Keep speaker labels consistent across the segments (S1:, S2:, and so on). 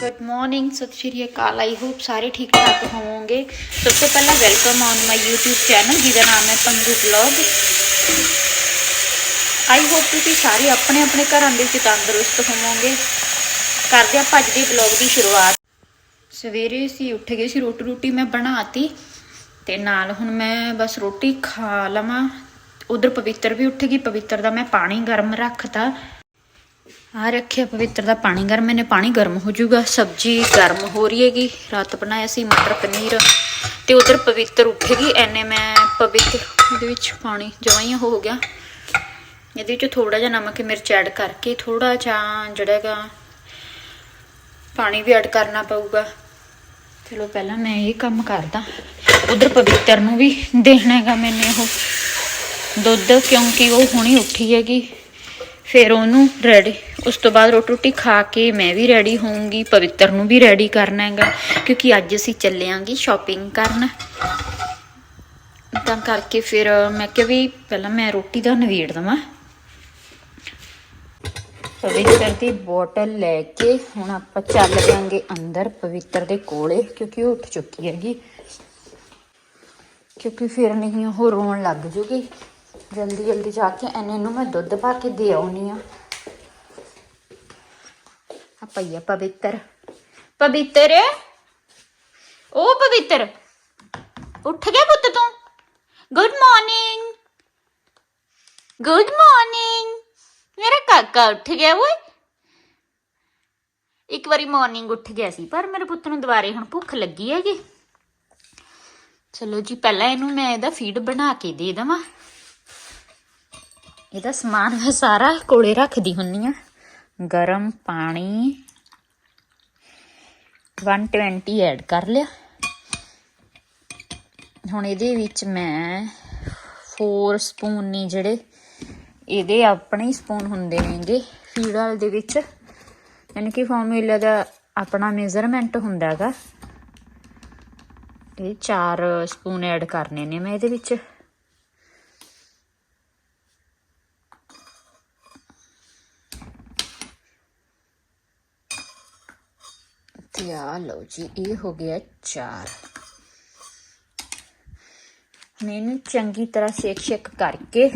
S1: Good morning ਸਤਿ ਸ਼੍ਰੀ ਅਕਾਲ I hope ਸਾਰੇ ਠੀਕ ਠਾਕ ਹੋਵੋਗੇ ਸਭ ਤੋਂ ਪਹਿਲਾਂ welcome on my YouTube channel ਜਿਹਦਾ ਨਾਮ ਹੈ ਪੰਗੂ ਵਲੌਗ ਆਈ ਹੋਪ ਤੁਸੀਂ ਸਾਰੇ ਆਪਣੇ ਆਪਣੇ ਘਰਾਂ ਦੇ ਵਿੱਚ ਤੰਦਰੁਸਤ ਹੋਵੋਗੇ ਕਰਦੇ ਆਪਾਂ ਅੱਜ ਦੇ ਵਲੌਗ ਦੀ ਸ਼ੁਰੂਆਤ ਸਵੇਰੇ ਅਸੀਂ ਉੱਠ ਗਏ ਸੀ ਰੋਟੀ ਰੋਟੀ ਮੈਂ ਬਣਾਤੀ ਤੇ ਨਾਲ ਹੁਣ ਮੈਂ ਬਸ ਰੋਟੀ ਖਾ ਲਵਾਂ ਉਧਰ ਪਵਿੱਤਰ ਵੀ ਉੱਠ ਗਈ ਪਵਿੱਤਰ ਦਾ ਮੈਂ ਪਾਣੀ ਗਰਮ ਰੱਖਤਾ ਆ ਰੱਖਿਆ ਪਵਿੱਤਰ ਦਾ ਪਾਣੀ ਗਰਮ, ਇਹਨੇ ਪਾਣੀ ਗਰਮ ਹੋ ਜਾਊਗਾ, ਸਬਜ਼ੀ ਗਰਮ ਹੋ ਰਹੀ ਹੈਗੀ, ਰਾਤ ਬਣਾਇਆ ਸੀ ਮਟਰ ਪਨੀਰ, ਤੇ ਉਧਰ ਪਵਿੱਤਰ ਉੱਠੇਗੀ, ਐਨੇ ਮੈਂ ਪਵਿੱਤਰ, ਇਹਦੇ ਵਿੱਚ ਪਾਣੀ ਜਮਾਂ ਹੀ ਹੋ ਗਿਆ। ਇਹਦੇ ਵਿੱਚ ਥੋੜਾ ਜਿਹਾ ਨਮਕ, ਮਿਰਚ ਐਡ ਕਰਕੇ ਥੋੜਾ ਜਿਹਾ ਜਿਹੜਾ ਹੈਗਾ, ਪਾਣੀ ਵੀ ਐਡ ਕਰਨਾ ਪਊਗਾ। ਚਲੋ ਪਹਿਲਾਂ ਮੈਂ ਇਹ ਕੰਮ ਕਰਦਾ। ਉਧਰ ਪਵਿੱਤਰ ਨੂੰ ਵੀ ਦੇਣਾ ਹੈਗਾ ਮੈਨੇ ਉਹ। ਦੁੱਧ, ਕਿਉਂਕਿ ਉਹ ਹੁਣੀ ਉੱਠੀ ਹੈਗੀ। ਫਿਰ ਉਹਨੂੰ ਰੈਡੀ ਉਸ ਤੋਂ ਬਾਅਦ ਰੋਟੀ ਰੋਟੀ ਖਾ ਕੇ ਮੈਂ ਵੀ ਰੈਡੀ ਹੋਊਂਗੀ, ਪਵਿੱਤਰ ਨੂੰ ਵੀ ਰੈਡੀ ਕਰਨਾ ਹੈਗਾ, ਕਿਉਂਕਿ ਅੱਜ ਅਸੀਂ ਚੱਲਿਆਂਗੇ ਸ਼ਾਪਿੰਗ ਕਰਨ। ਤਾਂ ਕਰਕੇ ਫਿਰ ਮੈਂ ਕਿਹਾ ਵੀ ਪਹਿਲਾਂ ਮੈਂ ਰੋਟੀ ਦਾ ਨਵੇੜ ਦਵਾਂ। ਪਵਿੱਤਰ ਦੀ ਬੋਟਲ ਲੈ ਕੇ ਹੁਣ ਆਪਾਂ ਚੱਲ ਜਾਾਂਗੇ ਅੰਦਰ ਪਵਿੱਤਰ ਦੇ ਕੋਲੇ, ਕਿਉਂਕਿ ਉਹ ਉੱਠ ਚੁੱਕੀ ਹੈਗੀ। ਕਿਉਂਕਿ ਫਿਰ ਨਹੀਂ ਉਹ ਰੋਣ ਲੱਗ ਜੂਗੀ। ਜਲਦੀ ਜਲਦੀ ਜਾ ਕੇ ਇਹਨੇ ਨੂੰ ਮੈਂ ਦੁੱਧ ਪਾ ਕੇ ਦੇ ਆਉਣੀ ਆ। ਆ ਪਈਆ ਪਵਿੱਤਰ। ਪਵਿੱਤਰ? ਉਹ ਪਵਿੱਤਰ, ਉੱਠ ਗਿਆ ਪੁੱਤ ਤੂੰ। ਗੁੱਡ ਮਾਰਨਿੰਗ ਗੁੱਡ ਮਾਰਨਿੰਗ ਮੇਰਾ ਕਾਕਾ ਉੱਠ ਗਿਆ ਓਏ। ਇੱਕ ਵਾਰੀ ਮਾਰਨਿੰਗ ਉੱਠ ਗਿਆ ਸੀ, ਪਰ ਮੇਰੇ ਪੁੱਤ ਨੂੰ ਦੁਬਾਰੇ ਹੁਣ ਭੁੱਖ ਲੱਗੀ ਹੈਗੀ। ਚਲੋ ਜੀ, ਪਹਿਲਾਂ ਇਹਨੂੰ ਮੈਂ ਇਹਦਾ ਫੀਡ ਬਣਾ ਕੇ ਦੇ ਦਵਾਂ। ਇਹਦਾ ਸਮਾਨ ਮੈਂ ਸਾਰਾ ਕੋਲੇ ਰੱਖਦੀ ਹੁੰਨੀ ਆ। ਗਰਮ ਪਾਣੀ 120 ਐਡ ਕਰ ਲਿਆ। ਹੁਣ ਇਹਦੇ ਵਿੱਚ ਮੈਂ 4 ਸਪੂਨ ਨੇ ਜਿਹੜੇ ਇਹਦੇ ਆਪਣੇ ਹੀ ਸਪੂਨ ਹੁੰਦੇ ਨੇਗੇ ਫੀਡ ਦੇ ਵਿੱਚ। ਯਾਨੀ ਕਿ ਫਾਰਮੂਲਾ ਦਾ ਆਪਣਾ ਮੇਜ਼ਰਮੈਂਟ ਹੁੰਦਾ ਹੈਗਾ। ਇਹ 4 ਸਪੂਨ ਐਡ ਕਰਨੇ ਨੇ ਮੈਂ ਇਹਦੇ ਵਿੱਚ। ਤੇ ਲਓ ਜੀ, ਇਹ ਹੋ ਗਿਆ 4 ਮੈਨੂੰ ਚੰਗੀ ਤਰ੍ਹਾਂ ਸੇਕ ਸ਼ੇਕ ਕਰਕੇ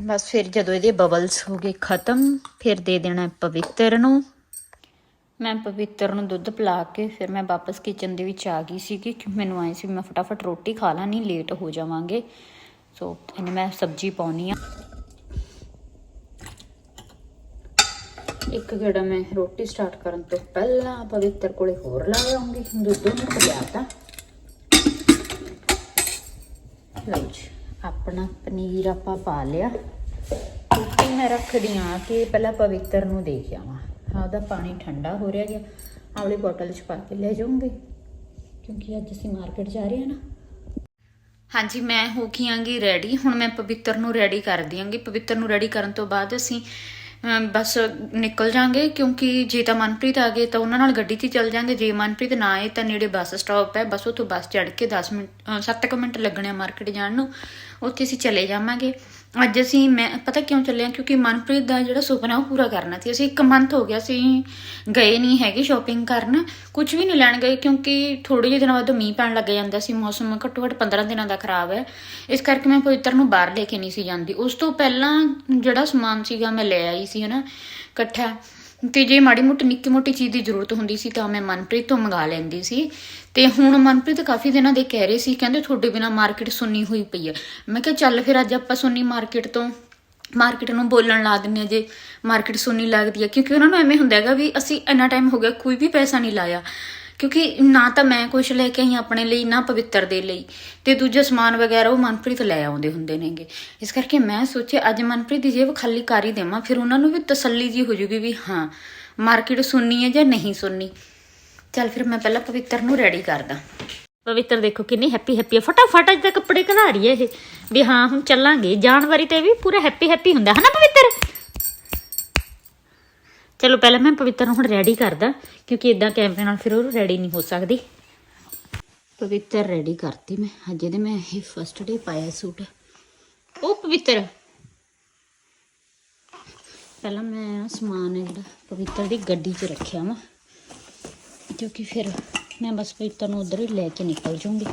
S1: ਬਸ ਫਿਰ ਜਦੋਂ ਇਹਦੇ ਬਬਲਸ ਹੋ ਗਏ ਖਤਮ, ਫਿਰ ਦੇ ਦੇਣਾ ਪਵਿੱਤਰ ਨੂੰ। ਮੈਂ ਪਵਿੱਤਰ ਨੂੰ ਦੁੱਧ ਪਿਲਾ ਕੇ ਫਿਰ ਮੈਂ ਵਾਪਸ ਕਿਚਨ ਦੇ ਵਿੱਚ ਆ ਗਈ ਸੀ ਕਿ ਮੈਨੂੰ ਆਏ ਸੀ ਮੈਂ ਫਟਾਫਟ ਰੋਟੀ ਖਾ ਲਾਂ, ਨਹੀਂ ਲੇਟ ਹੋ ਜਾਵਾਂਗੇ। ਸੋ ਇਹਨੇ ਮੈਂ ਸਬਜ਼ੀ ਪਾਉਣੀ ਆ। ਇੱਕ ਗੇੜਾ ਮੈਂ ਰੋਟੀ ਸਟਾਰਟ ਕਰਨ ਤੋਂ ਪਹਿਲਾਂ ਪਵਿੱਤਰ ਕੋਲੇ ਹੋਰ ਲਾ ਆਉਂਗੀ। ਦੁੱਧ ਨੂੰ ਪਿਆਤਾ ਲਓ ਜੀ, ਆਪਣਾ ਪਨੀਰ ਆਪਾਂ ਪਾ ਲਿਆ। ਰੋਟੀ ਮੈਂ ਰੱਖਦੀ ਆ ਕਿ ਪਹਿਲਾਂ ਪਵਿੱਤਰ ਨੂੰ ਦੇ ਕੇ ਆਵਾਂ। ਹਾਂ, ਉਹਦਾ ਪਾਣੀ ਠੰਡਾ ਹੋ ਰਿਹਾ ਗਿਆ। ਆਵਲੀ ਬੋਟਲ 'ਚ ਪਾ ਕੇ ਲੈ ਜਾਊਂਗੀ। ਕਿਉਂਕਿ ਅੱਜ ਅਸੀਂ ਮਾਰਕੀਟ ਜਾ ਰਹੇ ਹਾਂ ਨਾ। ਹਾਂਜੀ, ਮੈਂ ਹੋ ਗਈ ਆਂਗੀ ਰੈਡੀ ਹੁਣ ਮੈਂ ਪਵਿੱਤਰ ਨੂੰ ਰੈਡੀ ਕਰ ਦਿਆਂਗੀ ਪਵਿੱਤਰ ਨੂੰ ਰੈਡੀ ਕਰਨ ਤੋਂ ਬਾਅਦ ਅਸੀਂ ਬਸ ਨਿਕਲ ਜਾਾਂਗੇ, ਕਿਉਂਕਿ ਜੇ ਤਾਂ ਮਨਪ੍ਰੀਤ ਆ ਗਏ, ਤਾਂ ਉਹਨਾਂ ਨਾਲ ਗੱਡੀ 'ਤੇ ਚੱਲ ਜਾਾਂਗੇ। ਜੇ ਮਨਪ੍ਰੀਤ ਨਾ ਆਏ, ਤਾਂ ਨੇੜੇ ਬੱਸ ਸਟਾਪ ਹੈ। ਬਸ ਉੱਥੋਂ ਬੱਸ ਚੜ੍ਹ ਕੇ 10 ਮਿੰਟ 7 ਮਿੰਟ ਲੱਗਣੇ ਆ ਮਾਰਕੀਟ ਜਾਣ ਨੂੰ। ਉੱਥੇ ਅਸੀਂ ਚਲੇ ਜਾਵਾਂਗੇ। ਅੱਜ ਅਸੀਂ ਮੈਂ, ਪਤਾ ਕਿਉਂ ਚੱਲੇ ਆ? ਕਿਉਂਕਿ ਮਨਪ੍ਰੀਤ ਦਾ ਜਿਹੜਾ ਸੁਪਨਾ ਉਹ ਪੂਰਾ ਕਰਨਾ ਸੀ। ਅਸੀਂ ਇੱਕ ਮੰਥ ਹੋ ਗਿਆ ਅਸੀਂ ਗਏ ਨਹੀਂ ਹੈਗੇ ਸ਼ਾਪਿੰਗ ਕਰਨ। ਕੁਝ ਵੀ ਨਹੀਂ ਲੈਣ ਗਏ ਕਿਉਂਕਿ ਥੋੜੇ ਜਿਹੇ ਦਿਨਾਂ ਬਾਅਦ ਮੀਂਹ ਪੈਣ ਲੱਗ ਜਾਂਦਾ ਸੀ। ਮੌਸਮ ਘੱਟੋ ਘੱਟ 15 ਦਿਨਾਂ ਦਾ ਖਰਾਬ ਹੈ। ਇਸ ਕਰਕੇ ਮੈਂ ਪਵਿੱਤਰ ਨੂੰ ਬਾਹਰ ਲੈ ਕੇ ਨਹੀਂ ਸੀ ਜਾਂਦੀ। ਉਸ ਤੋਂ ਪਹਿਲਾਂ ਜਿਹੜਾ ਸਮਾਨ ਸੀਗਾ ਮੈਂ ਲੈ ਆਈ ਸੀ ਹਨਾ, ਇਕੱਠਾ। ਤੇ ਜੇ ਮਾੜੀ ਮੋਟੀ, ਨਿੱਕੀ ਮੋਟੀ ਚੀਜ਼ ਦੀ ਜ਼ਰੂਰਤ ਹੁੰਦੀ ਸੀ ਤਾਂ ਮੈਂ ਮਨਪ੍ਰੀਤ ਤੋਂ ਮੰਗਾ ਲੈਂਦੀ ਸੀ। ਤੇ ਹੁਣ ਮਨਪ੍ਰੀਤ ਕਾਫੀ ਦਿਨਾਂ ਦੇ ਕਹਿ ਰਹੇ ਸੀ, ਕਹਿੰਦੇ ਤੁਹਾਡੇ ਬਿਨਾ ਮਾਰਕੀਟ ਸੁੰਨੀ ਹੋਈ ਪਈ ਹੈ ਮੈਂ ਕਿਹਾ, ਚੱਲ ਫਿਰ ਅੱਜ ਆਪਾਂ ਸੁੰਨੀ ਮਾਰਕੀਟ ਤੋਂ, ਮਾਰਕੀਟ ਨੂੰ ਬੋਲਣ ਲਾ ਦਿੰਨੇ ਆ ਜੇ ਮਾਰਕੀਟ ਸੁੰਨੀ ਲੱਗਦੀ ਹੈ ਕਿਉਂਕਿ ਉਹਨਾਂ ਨੂੰ ਐਵੇਂ ਹੁੰਦਾ ਹੈਗਾ ਵੀ ਅਸੀਂ ਇੰਨਾ ਟਾਈਮ ਹੋ ਗਿਆ, ਕੋਈ ਵੀ ਪੈਸਾ ਨਹੀਂ ਲਾਇਆ। ਕਿਉਂਕਿ ਨਾ ਤਾਂ ਮੈਂ ਕੁਝ ਲੈ ਕੇ ਆਈ ਆਪਣੇ ਲਈ, ਨਾ ਪਵਿੱਤਰ ਦੇ ਲਈ। ਤੇ ਦੂਜਾ ਸਮਾਨ ਵਗੈਰਾ ਉਹ ਮਨਪ੍ਰੀਤ ਲੈ ਆਉਂਦੇ ਹੁੰਦੇ ਨੇਗੇ। ਇਸ ਕਰਕੇ ਮੈਂ ਸੋਚਿਆ, ਅੱਜ ਮਨਪ੍ਰੀਤ ਦੀ ਜੇਬ ਖਾਲੀ ਕਰ ਹੀ ਦੇਵਾਂ, ਫਿਰ ਉਹਨਾਂ ਨੂੰ ਵੀ ਤਸੱਲੀ ਜੀ ਹੋ ਜੂਗੀ ਵੀ ਹਾਂ, ਮਾਰਕੀਟ ਸੁਣਨੀ ਹੈ ਜਾਂ ਨਹੀਂ ਸੁਣਨੀ। ਚੱਲ ਫਿਰ ਮੈਂ ਪਹਿਲਾਂ ਪਵਿੱਤਰ ਨੂੰ ਰੈਡੀ ਕਰਦਾ। ਪਵਿੱਤਰ ਦੇਖੋ ਕਿੰਨੀ ਹੈਪੀ ਹੈਪੀ ਹੈ। ਫਟਾਫਟ ਅੱਜ ਤਾਂ ਕੱਪੜੇ ਕਢਾ ਰਹੀ ਹੈ ਇਹ। ਵੀ ਹਾਂ, ਹੁਣ ਚੱਲਾਂਗੇ। ਜਾਣ ਵਾਰੀ ਤੇ ਵੀ ਪੂਰਾ ਹੈਪੀ ਹੈਪੀ ਹੁੰਦਾ। ਹੈ ਨਾ ਪਵਿੱਤਰ? ਚਲੋ ਪਹਿਲਾਂ ਮੈਂ ਪਵਿੱਤਰ ਨੂੰ ਹੁਣ ਰੈਡੀ ਕਰਦਾ, ਕਿਉਂਕਿ ਇਦਾਂ ਕੈਮਰੇ ਨਾਲ ਫਿਰ ਉਹ ਰੈਡੀ ਨਹੀਂ ਹੋ ਸਕਦੀ। ਪਵਿੱਤਰ ਰੈਡੀ ਕਰਤੀ ਮੈਂ। ਅੱਜ ਇਹਦੇ ਮੈਂ ਇਹ ਫਸਟ ਡੇ ਪਾਇਆ ਸੂਟ। ਉਹ ਪਵਿੱਤਰ! ਪਹਿਲਾਂ ਮੈਂ ਸਮਾਨ ਜਿਹੜਾ ਪਵਿੱਤਰ ਦੀ ਗੱਡੀ 'ਚ ਰੱਖਿਆ ਵਾ, ਕਿਉਂਕਿ ਫਿਰ ਮੈਂ ਬਸ ਪਵਿੱਤਰ ਨੂੰ ਉਧਰ ਹੀ ਲੈ ਕੇ ਨਿਕਲ ਜਾਊਂਗੀ।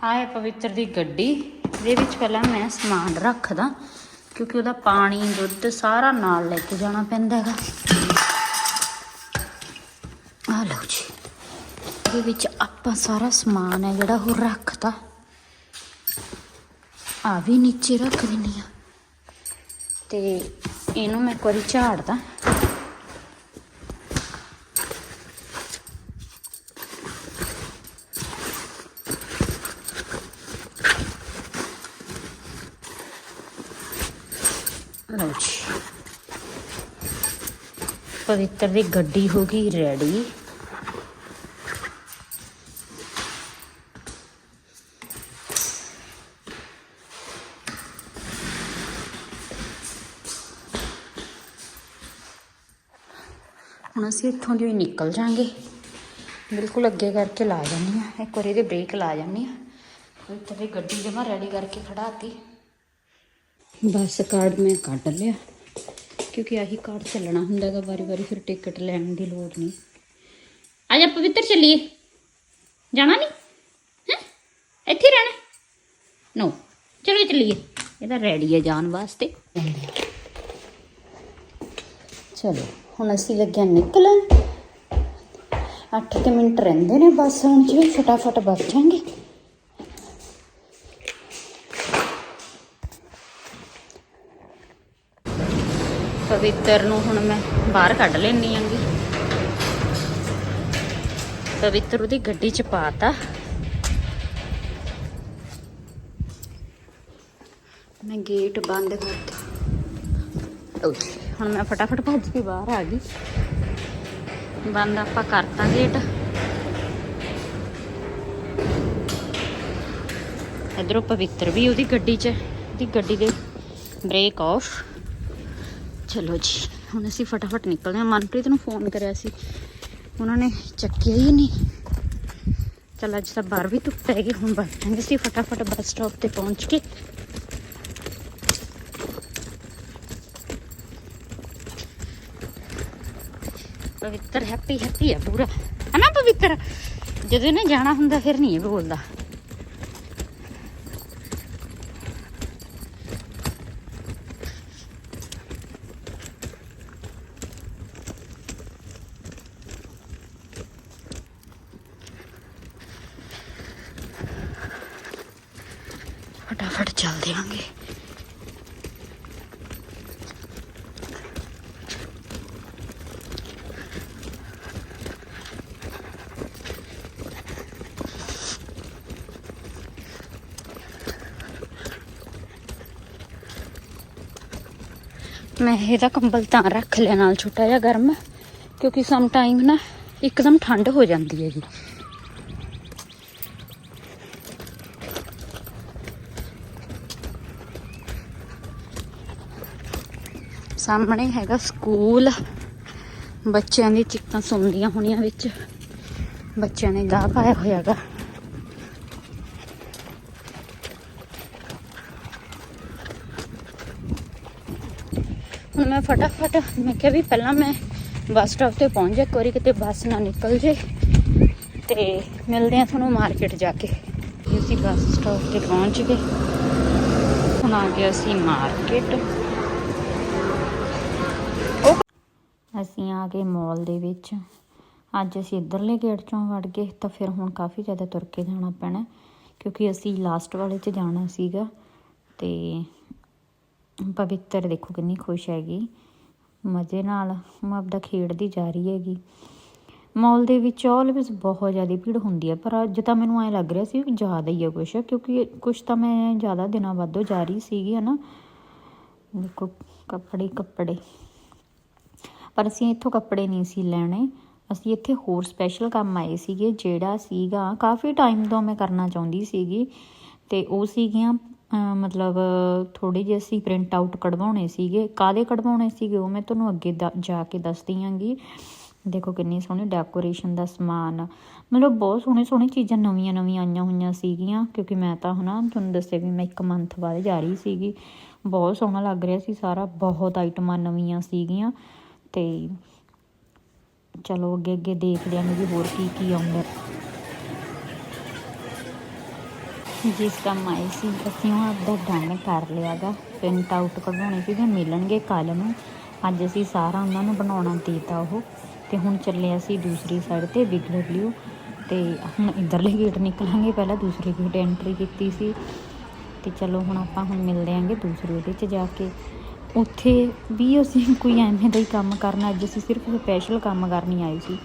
S1: ਆਹ ਪਵਿੱਤਰ ਦੀ ਗੱਡੀ, ਇਹਦੇ ਵਿੱਚ ਪਹਿਲਾਂ ਮੈਂ ਸਮਾਨ ਰੱਖਦਾ। ਕਿਉਂਕਿ ਉਹਦਾ ਪਾਣੀ, ਦੁੱਧ ਸਾਰਾ ਨਾਲ ਲੈ ਕੇ ਜਾਣਾ ਪੈਂਦਾ ਹੈਗਾ। ਆ ਲਓ ਜੀ, ਇਹਦੇ ਵਿੱਚ ਆਪਾਂ ਸਾਰਾ ਸਮਾਨ ਹੈ ਜਿਹੜਾ ਉਹ ਰੱਖਤਾ। ਆ ਵੀ ਨੀਚੇ ਰੱਖ ਦਿੰਨੀ ਆ ਤੇ ਇਹਨੂੰ ਮੈਂ ਇੱਕ ਵਾਰੀ ਝਾੜਦਾ ਲਓ ਜੀ ਪਵਿੱਤਰ ਦੀ ਗੱਡੀ ਹੋ ਗਈ ਰੈਡੀ ਹੁਣ ਅਸੀਂ ਇੱਥੋਂ ਦੀ ਨਿਕਲ ਜਾਾਂਗੇ। ਬਿਲਕੁਲ ਅੱਗੇ ਕਰਕੇ ਲਾ ਜਾਂਦੀ ਆ ਇੱਕ ਵਾਰੀ ਇਹਦੇ ਬ੍ਰੇਕ ਲਾ ਜਾਂਦੀ ਆ ਪਵਿੱਤਰ ਦੀ ਗੱਡੀ ਜਮਾ ਰੈਡੀ ਕਰਕੇ ਖੜਾਤੀ ਬਸ ਕਾਰਡ ਮੈਂ ਕੱਢ ਲਿਆ। ਕਿਉਂਕਿ ਆਹੀ ਕਾਰਡ ਚੱਲਣਾ ਹੁੰਦਾ ਹੈਗਾ ਵਾਰੀ ਵਾਰੀ ਫਿਰ ਟਿਕਟ ਲੈਣ ਦੀ ਲੋੜ ਨਹੀਂ। ਆ ਜਾ ਪਵਿੱਤਰ ਚੱਲੀਏ। ਜਾਣਾ ਨਹੀਂ? ਹੈ? ਇੱਥੇ ਰਹਿਣਾ? ਨੋ ਚਲੋ ਚੱਲੀਏ। ਇਹ ਤਾਂ ਰੈਡੀ ਹੈ ਜਾਣ ਵਾਸਤੇ। ਚਲੋ, ਹੁਣ ਅਸੀਂ ਲੱਗਿਆ ਨਿਕਲਣ। 8 ਮਿੰਟ ਰਹਿੰਦੇ ਨੇ ਬਸ, ਹੁਣ ਜੀ ਫਟਾਫਟ ਬਚ ਜਾਾਂਗੇ ਪਵਿੱਤਰ ਨੂੰ ਹੁਣ ਮੈਂ ਬਾਹਰ ਕੱਢ ਲੈਣੀ ਆਂਗੀ। ਪਵਿੱਤਰ ਉਹਦੀ ਗੱਡੀ ਚ ਪਾਤਾ। ਮੈਂ ਗੇਟ ਬੰਦ ਕਰਤਾ ਹੁਣ ਮੈਂ ਫਟਾਫਟ ਭੱਜ ਕੇ ਬਾਹਰ ਆ ਗਈ। ਬੰਦ ਆਪਾਂ ਕਰਤਾ ਗੇਟ। ਇਧਰੋਂ ਪਵਿੱਤਰ ਵੀ ਉਹਦੀ ਗੱਡੀ 'ਚ। ਉਹਦੀ ਗੱਡੀ ਦੇ ਬ੍ਰੇਕ ਆਫ ਚਲੋ ਜੀ, ਹੁਣ ਅਸੀਂ ਫਟਾਫਟ ਨਿਕਲਦੇ ਹਾਂ। ਮਨਪ੍ਰੀਤ ਨੂੰ ਫੋਨ ਕਰਿਆ ਸੀ। ਉਹਨਾਂ ਨੇ ਚੱਕਿਆ ਹੀ ਨਹੀਂ। ਚਲ ਅੱਜ ਤਾਂ ਬਾਹਰ ਵੀ ਧੁੱਪ ਪੈ ਹੁਣ ਬੈਠਾਂਗੇ ਅਸੀਂ ਫਟਾਫਟ ਬੱਸ ਸਟਾਪ ਤੇ ਪਹੁੰਚ ਕੇ। ਪਵਿੱਤਰ ਹੈਪੀ ਹੈਪੀ ਆ ਪੂਰਾ। ਹਨਾ ਪਵਿੱਤਰ? ਜਦੋਂ ਇਹਨੇ ਜਾਣਾ ਹੁੰਦਾ, ਫਿਰ ਨਹੀਂ ਇਹ ਬੋਲਦਾ। ਫਟਾਫਟ ਚੱਲਦੇ ਆਂਗੇ ਮੈਂ ਇਹਦਾ ਕੰਬਲ ਤਾਂ ਰੱਖ ਲਿਆ ਨਾਲ ਛੋਟਾ ਜਿਹਾ ਗਰਮ, ਕਿਉਂਕਿ ਸਮ ਟਾਈਮ ਨਾ ਇੱਕਦਮ ਠੰਡ ਹੋ ਜਾਂਦੀ ਹੈ ਜੀ। ਸਾਹਮਣੇ ਹੈਗਾ ਸਕੂਲ। ਬੱਚਿਆਂ ਦੀ ਚਿੱਕਾਂ ਸੁਣਦੀਆਂ ਹੋਣੀਆਂ ਵਿੱਚ। ਬੱਚਿਆਂ ਨੇ ਗਾਹ ਪਾਇਆ ਹੋਇਆਗਾ। ਹੁਣ ਮੈਂ ਫਟਾਫਟ, ਮੈਂ ਕਿਹਾ ਵੀ ਪਹਿਲਾਂ ਮੈਂ ਬੱਸ ਸਟਾਪ ਤੇ ਪਹੁੰਚ ਜਾ, ਇੱਕ ਵਾਰੀ ਕਿਤੇ ਬੱਸ ਨਾ ਨਿਕਲ ਜੇ। ਤੇ ਮਿਲਦੇ ਆ ਤੁਹਾਨੂੰ ਮਾਰਕੀਟ ਜਾ ਕੇ। ਅਸੀਂ ਬੱਸ ਸਟਾਪ ਤੇ ਪਹੁੰਚ ਗਏ। ਹੁਣ ਆ ਗਏ ਅਸੀਂ ਮਾਰਕੀਟ। ਅਸੀਂ ਆ ਗਏ ਮਾਲ ਦੇ ਵਿੱਚ। ਅੱਜ ਅਸੀਂ ਇੱਧਰਲੇ ਗੇਟ ਚੋਂ ਵੜ ਗਏ ਤਾਂ ਫਿਰ ਹੁਣ ਕਾਫੀ ਜ਼ਿਆਦਾ ਤੁਰ ਕੇ ਜਾਣਾ ਪੈਣਾ ਕਿਉਂਕਿ ਅਸੀਂ ਲਾਸਟ ਵਾਲੇ 'ਚ ਜਾਣਾ ਸੀਗਾ ਤੇ ਪਵਿੱਤਰ ਦੇਖੋ ਕਿੰਨੀ ਖੁਸ਼ ਹੈਗੀ। ਮਜ਼ੇ ਨਾਲ ਉਹ ਆਪਦਾ ਖੇਡਦੀ ਜਾ ਰਹੀ ਹੈਗੀ। ਮਾਲ ਦੇ ਵਿੱਚ ਆਲਵੇਜ਼ ਬਹੁਤ ਜ਼ਿਆਦਾ ਭੀੜ ਹੁੰਦੀ ਹੈ ਪਰ ਅੱਜ ਤਾਂ ਮੈਨੂੰ ਐ ਲੱਗ ਰਿਹਾ ਸੀ ਵੀ ਜ਼ਿਆਦਾ ਹੀ ਹੈ ਕੁਛ, ਕਿਉਂਕਿ ਕੁਛ ਤਾਂ ਮੈਂ ਜ਼ਿਆਦਾ ਦਿਨਾਂ ਬਾਅਦੋਂ ਜਾ ਰਹੀ ਸੀਗੀ ਹਨਾ। ਦੇਖੋ ਕੱਪੜੇ ਕੱਪੜੇ। ਪਰ ਅਸੀਂ ਇੱਥੋਂ ਕੱਪੜੇ ਨਹੀਂ ਸੀ ਲੈਣੇ। ਅਸੀਂ ਇੱਥੇ ਹੋਰ ਸਪੈਸ਼ਲ ਕੰਮ ਆਏ ਸੀਗੇ, ਜਿਹੜਾ ਸੀਗਾ, ਕਾਫੀ ਟਾਈਮ ਤੋਂ ਮੈਂ ਕਰਨਾ ਚਾਹੁੰਦੀ ਸੀਗੀ। ਤੇ ਉਹ ਸੀਗੀਆਂ ਮਤਲਬ ਥੋੜੇ ਜਿਹੇ ਅਸੀਂ ਪ੍ਰਿੰਟ ਆਊਟ ਕਢਵਾਉਣੇ ਸੀਗੇ। ਕਾਦੇ ਕਢਵਾਉਣੇ ਸੀਗੇ, ਉਹ ਮੈਂ ਤੁਹਾਨੂੰ ਅੱਗੇ ਦ- ਜਾ ਕੇ ਦੱਸਦੀ ਆਂਗੀ। ਦੇਖੋ ਕਿੰਨੀ ਸੋਹਣੀ ਡੈਕੋਰੇਸ਼ਨ ਦਾ ਸਮਾਨ। ਮਤਲਬ ਬਹੁਤ ਸੋਹਣੇ ਸੋਹਣੇ ਚੀਜ਼ਾਂ ਨਵੀਆਂ ਨਵੀਆਂ ਆਈਆਂ ਹੋਈਆਂ ਸੀਗੀਆਂ, ਕਿਉਂਕਿ ਮੈਂ ਤਾਂ ਹਨਾ ਤੁਹਾਨੂੰ ਦੱਸਿਆ ਵੀ ਮੈਂ ਇੱਕ ਮੰਥ ਬਾਅਦ ਜਾ ਰਹੀ ਸੀਗੀ। ਬਹੁਤ ਸੋਹਣਾ ਲੱਗ ਰਿਹਾ ਸੀ ਸਾਰਾ, ਬਹੁਤ ਆਈਟਮਾਂ ਨਵੀਆਂ ਸੀਗੀਆਂ। ਤੇ ਚਲੋ ਅੱਗੇ ਅੱਗੇ ਦੇਖ ਲਿਆਂਗੇ ਵੀ ਹੋਰ ਕੀ ਕੀ ਆਉਂਦਾ। ਜਿਸ ਕੰਮ ਆਏ ਸੀ, ਅਸੀਂ ਉਹ ਆਪਦਾ ਡਨ ਕਰ ਲਿਆਗਾ ਪ੍ਰਿੰਟ ਆਊਟ ਕਢਵਾਉਣੇ ਸੀਗੇ, ਮਿਲਣਗੇ ਕੱਲ ਨੂੰ। ਅੱਜ ਅਸੀਂ ਸਾਰਾ ਉਹਨਾਂ ਨੂੰ ਬਣਾਉਣਾ ਦੇਤਾ ਉਹ। ਤੇ ਹੁਣ ਚੱਲੇ ਅਸੀਂ ਦੂਸਰੀ ਸਾਈਡ ਤੇ ਬਿਗ ਡਬਲਿਊ ਤੇ ਹੁਣ ਇਧਰਲੇ ਗੇਟ ਨਿਕਲਾਂਗੇ। ਪਹਿਲਾਂ ਦੂਸਰੇ ਗੇਟ ਐਂਟਰੀ ਕੀਤੀ ਸੀ। ਤੇ ਚਲੋ ਹੁਣ ਆਪਾਂ ਹੁਣ ਮਿਲਦੇ ਆਂਗੇ ਦੂਸਰੇ ਉਹਦੇ 'ਚ ਜਾ ਕੇ। ਉੱਥੇ ਵੀ ਅਸੀਂ ਕੋਈ ਐਵੇਂ ਦਾ ਹੀ ਕੰਮ ਕਰਨਾ ਅੱਜ ਅਸੀਂ ਸਿਰਫ ਸਪੈਸ਼ਲ ਕੰਮ ਕਰਨੀ ਆਏ ਸੀ।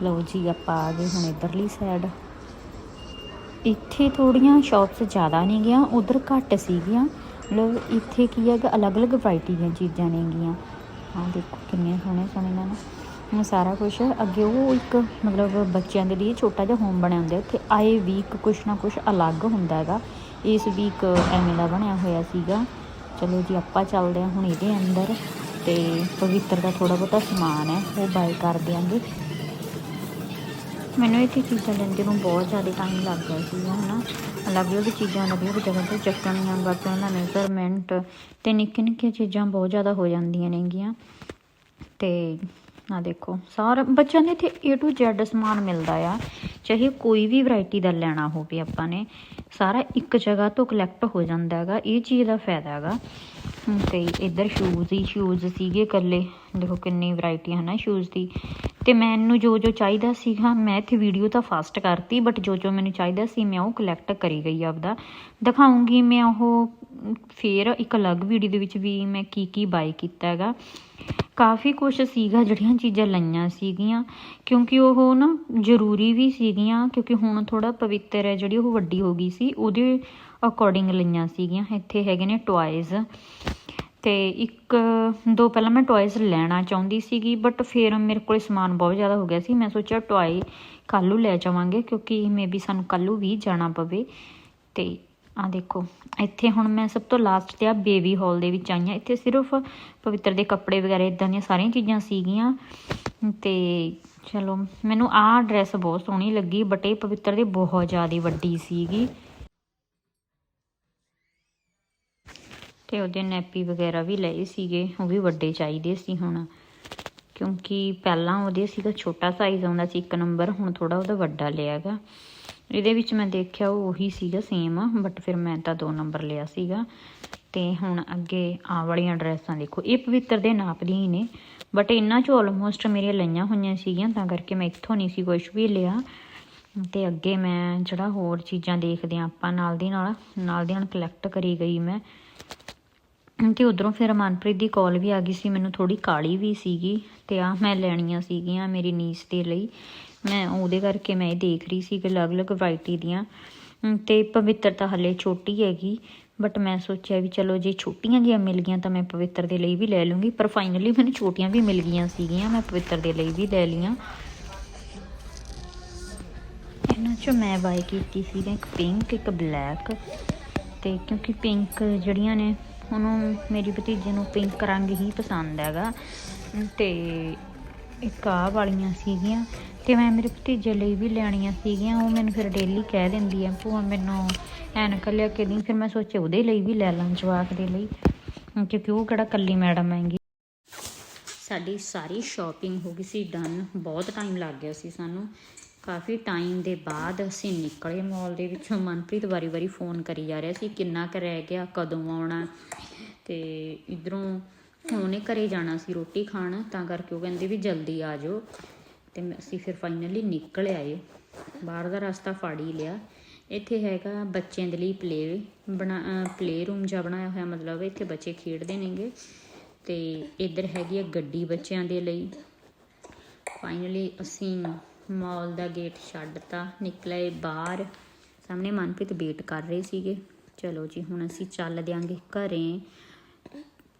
S1: ਲਓ ਜੀ, ਆਪਾਂ ਆ ਗਏ ਹੁਣ ਇਧਰਲੀ ਸਾਈਡ ਇੱਥੇ ਥੋੜੀਆਂ ਸ਼ਾਪਸ ਜ਼ਿਆਦਾ ਨਹੀਂ ਗਿਆ ਉਧਰ ਘੱਟ ਸੀਗੀਆਂ। ਮਤਲਬ ਇੱਥੇ ਕੀ ਹੈਗਾ ਅਲੱਗ-ਅਲੱਗ ਵੈਰਾਈਟੀ ਦੀਆਂ ਚੀਜ਼ਾਂ ਨੇਗੀਆਂ ਆਹ ਦੇਖੋ ਕਿੰਨੇ ਸੋਹਣੇ ਸੋਹਣੇ ਨੇ। ਨਾ ਸਾਰਾ ਕੁਝ ਅੱਗੇ ਉਹ ਇੱਕ ਮਤਲਬ ਬੱਚਿਆਂ ਦੇ ਲਈ ਛੋਟਾ ਜਿਹਾ ਹੋਮ ਬਣਿਆ ਹੁੰਦਾ ਉੱਥੇ ਆਏ ਵੀਕ ਕੁਛ ਨਾ ਕੁਛ ਅਲੱਗ ਹੁੰਦਾ ਹੈਗਾ। ਇਸ ਵੀਕ ਐਵੇਂ ਦਾ ਬਣਿਆ ਹੋਇਆ ਸੀਗਾ। ਚਲੋ ਜੀ, ਆਪਾਂ ਚੱਲਦੇ ਹਾਂ ਹੁਣ ਇਹਦੇ ਅੰਦਰ ਤੇ ਪਵਿੱਤਰ ਦਾ ਥੋੜਾ ਬਹੁਤਾ ਸਮਾਨ ਹੈ, ਉਹ ਬਾਈ ਕਰ ਦਿਆਂਗੇ। ਮੈਨੂੰ ਇੱਥੇ ਚੀਜ਼ਾਂ ਲੈਂਦੇ ਨੂੰ ਬਹੁਤ ਜ਼ਿਆਦਾ ਟਾਈਮ ਲੱਗ ਗਿਆ ਸੀ ਹਨਾ ਅਲੱਗ-ਅਲੱਗ ਚੀਜ਼ਾਂ ਅਲੱਗ-ਅਲੱਗ ਜਗ੍ਹਾ ਤੋਂ ਚੱਕਣੀਆਂ ਵਰਤਣ ਦਾ ਮੈਜ਼ਰਮੈਂਟ ਤੇ ਨਿੱਕੀ ਨਿੱਕੀਆਂ ਚੀਜ਼ਾਂ ਬਹੁਤ ਜ਼ਿਆਦਾ ਹੋ ਜਾਂਦੀਆਂ ਨੇਗੀਆਂ। ਤੇ ਆ ਦੇਖੋ, ਸਾਰਾ ਬੱਚਿਆਂ ਦੇ ਇੱਥੇ A to Z ਸਮਾਨ ਮਿਲਦਾ ਆ, ਚਾਹੇ ਕੋਈ ਵੀ ਵੈਰਾਈਟੀ ਦਾ ਲੈਣਾ ਹੋਵੇ ਆਪਾਂ ਨੇ। ਸਾਰਾ ਇੱਕ ਜਗ੍ਹਾ ਤੋਂ ਕਲੈਕਟ ਹੋ ਜਾਂਦਾ ਹੈਗਾ। ਇਹ ਚੀਜ਼ ਦਾ ਫਾਇਦਾ ਹੈਗਾ। ਹਮ, ਤੇ ਇੱਧਰ ਸ਼ੂਜ਼ ਹੀ ਸ਼ੂਜ਼ ਸੀਗੇ ਇਕੱਲੇ। ਦੇਖੋ ਕਿੰਨੀ ਵੈਰਾਈਟੀ ਹੈ ਨਾ ਸ਼ੂਜ਼ ਦੀ। ਤੇ ਮੈਨੂੰ ਜੋ ਜੋ ਚਾਹੀਦਾ ਸੀਗਾ ਮੈਂ ਇੱਥੇ ਵੀਡੀਓ ਤਾਂ ਫਾਸਟ ਕਰਤੀ ਬਟ ਜੋ ਜੋ ਮੈਨੂੰ ਚਾਹੀਦਾ ਸੀ ਮੈਂ ਉਹ ਕਲੈਕਟ ਕਰੀ ਗਈ ਆਪਦਾ। ਦਿਖਾਉਂਗੀ ਮੈਂ ਉਹ ਫੇਰ ਇੱਕ ਅਲੱਗ ਵੀਡੀਓ ਦੇ ਵਿੱਚ ਵੀ ਮੈਂ ਕੀ ਕੀ ਬਾਈ ਕੀਤਾ ਹੈਗਾ। ਕਾਫੀ ਕੁਝ ਸੀਗਾ, ਜਿਹੜੀਆਂ ਚੀਜ਼ਾਂ ਲਈਆਂ ਸੀਗੀਆਂ, ਕਿਉਂਕਿ ਉਹ ਨਾ ਜ਼ਰੂਰੀ ਵੀ ਸੀਗੀਆਂ, ਕਿਉਂਕਿ ਹੁਣ ਥੋੜਾ ਪਵਿੱਤਰ ਹੈ, ਜਿਹੜੀ ਉਹ ਵੱਡੀ ਹੋ ਗਈ ਸੀ, ਉਹਦੇ ਅਕੋਰਡਿੰਗ ਲਈਆਂ ਸੀਗੀਆਂ, ਇੱਥੇ ਹੈਗੇ ਨੇ ਟੁਆਇਜ਼ ਤੇ ਇੱਕ, ਦੋ ਪਹਿਲਾਂ ਮੈਂ ਟੁਆਇਜ਼ ਲੈਣਾ ਚਾਹੁੰਦੀ ਸੀਗੀ ਬਟ ਫਿਰ ਮੇਰੇ ਕੋਲ ਸਮਾਨ ਬਹੁਤ ਜ਼ਿਆਦਾ ਹੋ ਗਿਆ ਸੀ, ਮੈਂ ਸੋਚਿਆ ਟੁਆਈ ਕੱਲ੍ਹ ਨੂੰ ਲੈ ਜਾਵਾਂਗੇ, ਕਿਉਂਕਿ ਮੇਬੀ ਸਾਨੂੰ ਕੱਲ੍ਹ ਨੂੰ ਵੀ ਜਾਣਾ ਪਵੇ। ਤੇ ਆ ਦੇਖੋ, ਇੱਥੇ ਹੁਣ ਮੈਂ ਸਭ ਤੋਂ ਲਾਸਟ ਤੇ ਆ ਬੇਬੀ ਹਾਲ ਦੇ ਵਿੱਚ ਆਈ ਆਈਆਂ ਇੱਥੇ ਸਿਰਫ ਪਵਿੱਤਰ ਦੇ ਕੱਪੜੇ ਵਗੈਰਾ ਇਦਾਂ ਦੀਆਂ ਸਾਰੀਆਂ ਚੀਜ਼ਾਂ ਸੀਗੀਆਂ। ਤੇ ਚਲੋ, ਮੈਨੂੰ ਆਹ ਡਰੈਸ ਬਹੁਤ ਸੋਹਣੀ ਲੱਗੀ ਬਟ ਇਹ ਪਵਿੱਤਰ ਦੇ ਬਹੁਤ ਜ਼ਿਆਦਾ ਵੱਡੀ ਸੀਗੀ। ਤੇ ਉਹਦੇ ਨੈਪੀ ਵਗੈਰਾ ਵੀ ਲਏ ਸੀਗੇ, ਉਹ ਵੀ ਵੱਡੇ ਚਾਹੀਦੇ ਸੀ ਹੁਣ। ਕਿਉਂਕਿ ਪਹਿਲਾਂ ਉਹਦੇ ਸੀਗਾ ਛੋਟਾ ਸਾਈਜ਼ ਆਉਂਦਾ ਸੀ ਇੱਕ ਨੰਬਰ ਹੁਣ ਥੋੜਾ ਉਹਦਾ ਵੱਡਾ ਲਿਆ ਹੈਗਾ। ਇਹਦੇ ਵਿੱਚ ਮੈਂ ਦੇਖਿਆ ਉਹ ਉਹੀ ਸੀਗਾ ਸੇਮ ਬਟ ਫਿਰ ਮੈਂ ਤਾਂ ਦੋ ਨੰਬਰ ਲਿਆ ਸੀਗਾ। ਤੇ ਹੁਣ ਅੱਗੇ ਆ ਵਾਲੀਆਂ ਡਰੈਸਾਂ ਦੇਖੋ, ਇਹ ਪਵਿੱਤਰ ਦੇ ਨਾਪ ਦੀਆਂ ਹੀ ਨੇ ਬਟ ਇਹਨਾਂ ਚੋਂ ਆਲਮੋਸਟ ਮੇਰੀਆਂ ਲਈਆਂ ਹੋਈਆਂ ਸੀਗੀਆਂ, ਤਾਂ ਕਰਕੇ ਮੈਂ ਇੱਥੋਂ ਨਹੀਂ ਸੀ ਕੁਝ ਵੀ ਲਿਆ। ਤੇ ਅੱਗੇ ਮੈਂ ਜਿਹੜਾ ਹੋਰ ਚੀਜ਼ਾਂ ਦੇਖਦੇ ਹਾਂ ਆਪਾਂ, ਨਾਲ ਦੀ ਨਾਲ ਨਾਲ ਦੀ ਨਾਲ ਕਲੈਕਟ ਕਰੀ ਗਈ ਮੈਂ। ਤੇ ਉਧਰੋਂ ਫਿਰ ਮਨਪ੍ਰੀਤ ਦੀ ਕਾਲ ਵੀ ਆ ਗਈ ਸੀ, ਮੈਨੂੰ ਥੋੜੀ ਕਾਲੀ ਵੀ ਸੀਗੀ, ਤੇ ਆ ਮੈਂ ਲੈਣੀਆਂ ਸੀਗੀਆਂ ਮੇਰੀ ਨੀਸ ਦੇ ਲਈ। ਮੈਂ ਉਹਦੇ ਕਰਕੇ ਮੈਂ ਇਹ ਦੇਖ ਰਹੀ ਸੀ ਕਿ ਅਲੱਗ-ਅਲੱਗ ਵੈਰਾਈਟੀ ਦੀਆਂ ਅਮ, ਤੇ ਪਵਿੱਤਰ ਤਾਂ ਹਲੇ ਛੋਟੀ ਹੈਗੀ ਬਟ ਮੈਂ ਸੋਚਿਆ ਵੀ ਚਲੋ ਜੇ ਛੋਟੀਆਂ ਜਿਹੀਆਂ ਮਿਲ ਗਈਆਂ ਤਾਂ ਮੈਂ ਪਵਿੱਤਰ ਦੇ ਲਈ ਵੀ ਲੈ ਲੂੰਗੀ ਪਰ ਫਾਈਨਲੀ ਮੈਨੂੰ ਛੋਟੀਆਂ ਵੀ ਮਿਲ ਗਈਆਂ ਸੀਗੀਆਂ ਮੈਂ ਪਵਿੱਤਰ ਦੇ ਲਈ ਵੀ ਲੈ ਲਈਆਂ। ਇਹਨਾਂ ਚੋਂ ਮੈਂ ਬਾਈ ਕੀਤੀ ਸੀਗਾ ਇੱਕ ਪਿੰਕ ਇੱਕ ਬਲੈਕ ਤੇ ਕਿਉਂਕਿ ਪਿੰਕ ਜਿਹੜੀਆਂ ਨੇ ਉਹਨੂੰ ਮੇਰੀ ਭਤੀਜੇ ਨੂੰ ਪਿੰਕ ਰੰਗ ਹੀ ਪਸੰਦ ਹੈਗਾ ਤੇ ਇੱਕ ਆਹ ਵਾਲੀਆਂ ਸੀਗੀਆਂ ਤੇ ਮੈਂ ਮੇਰੇ ਭਤੀਜੇ ਲਈ ਵੀ ਲੈਣੀਆਂ ਸੀਗੀਆਂ, ਉਹ ਮੈਨੂੰ ਫਿਰ ਡੇਲੀ ਕਹਿ ਦਿੰਦੀ ਆ, ਭੂਆ ਮੈਨੂੰ ਐਨਕ ਲਿਆ ਕੇ ਦੀ ਫਿਰ ਮੈਂ ਸੋਚਿਆ ਉਹਦੇ ਲਈ ਵੀ ਲੈ ਲਾਂ ਜਵਾਕ ਦੇ ਲਈ ਕਿਉਂਕਿ ਉਹ ਕਿਹੜਾ ਕੱਲੀ ਮੈਡਮ ਹੈਗੀ। ਸਾਡੀ ਸਾਰੀ ਸ਼ਾਪਿੰਗ ਹੋ ਗਈ ਸੀ ਡਨ ਬਹੁਤ ਟਾਈਮ ਲੱਗ ਗਿਆ ਸੀ ਸਾਨੂੰ। ਕਾਫੀ ਟਾਈਮ ਦੇ ਬਾਅਦ ਅਸੀਂ ਨਿਕਲੇ ਮਾਲ ਦੇ ਵਿੱਚੋਂ, ਮਨਪ੍ਰੀਤ ਵਾਰੀ-ਵਾਰੀ ਫੋਨ ਕਰੀ ਜਾ ਰਿਹਾ ਸੀ, ਕਿੰਨਾ ਕੁ ਰਹਿ ਗਿਆ, ਕਦੋਂ ਆਉਣਾ? ਤੇ ਇਧਰੋਂ ਉਹਨੇ ਘਰੇ ਜਾਣਾ ਸੀ ਰੋਟੀ ਖਾਣ, ਤਾਂ ਕਰਕੇ ਉਹ ਕਹਿੰਦੇ ਵੀ ਜਲਦੀ ਆ ਜਾਓ। ਤੇ ਅਸੀਂ ਫਿਰ ਫਾਈਨਲੀ ਨਿਕਲ ਆਏ। ਬਾਹਰ ਦਾ ਰਸਤਾ ਫੜ ਹੀ ਲਿਆ। ਇੱਥੇ ਹੈਗਾ ਬੱਚਿਆਂ ਦੇ ਲਈ ਪਲੇ ਬਣਾ ਪਲੇ ਰੂਮ ਜਿਹਾ ਬਣਾਇਆ ਹੋਇਆ, ਮਤਲਬ ਇੱਥੇ ਬੱਚੇ ਖੇਡਦੇ ਨੇਗੇ। ਤੇ ਇੱਧਰ ਹੈਗੀ ਆ ਗੱਡੀ ਬੱਚਿਆਂ ਦੇ ਲਈ। ਫਾਈਨਲੀ ਅਸੀਂ ਮਾਲ ਦਾ ਗੇਟ ਛੱਡਤਾ, ਨਿਕਲੇ ਬਾਹਰ। ਸਾਹਮਣੇ ਮਨਪ੍ਰੀਤ ਵੇਟ ਕਰ ਰਹੇ ਸੀਗੇ। ਚਲੋ ਜੀ, ਹੁਣ ਅਸੀਂ ਚੱਲ ਦਿਆਂਗੇ ਘਰੇ।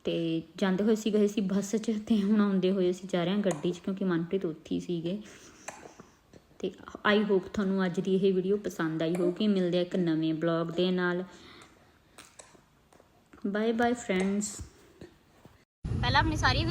S1: ਤੇ ਜਾਂਦੇ ਹੋਏ ਸੀ ਗਏ ਸੀ ਬੱਸ 'ਚ ਤੇ ਹੁਣ ਆਉਂਦੇ ਹੋਏ ਅਸੀਂ ਜਾ ਰਹੇ ਹਾਂ ਗੱਡੀ 'ਚ ਕਿਉਂਕਿ ਮਨਪ੍ਰੀਤ ਉੱਥੇ ਹੀ ਸੀਗੇ। ਤੇ ਆਈ ਹੋਪ ਤੁਹਾਨੂੰ ਅੱਜ ਦੀ ਇਹ ਵੀਡੀਓ ਪਸੰਦ ਆਈ ਹੋਊਗੀ। ਮਿਲਦੇ ਆ ਇੱਕ ਨਵੇਂ ਬਲੌਗ ਦੇ ਨਾਲ। ਬਾਏ ਬਾਏ ਫਰੈਂਡਸ
S2: ਪਹਿਲਾਂ ਆਪਣੀ ਸਾਰੀ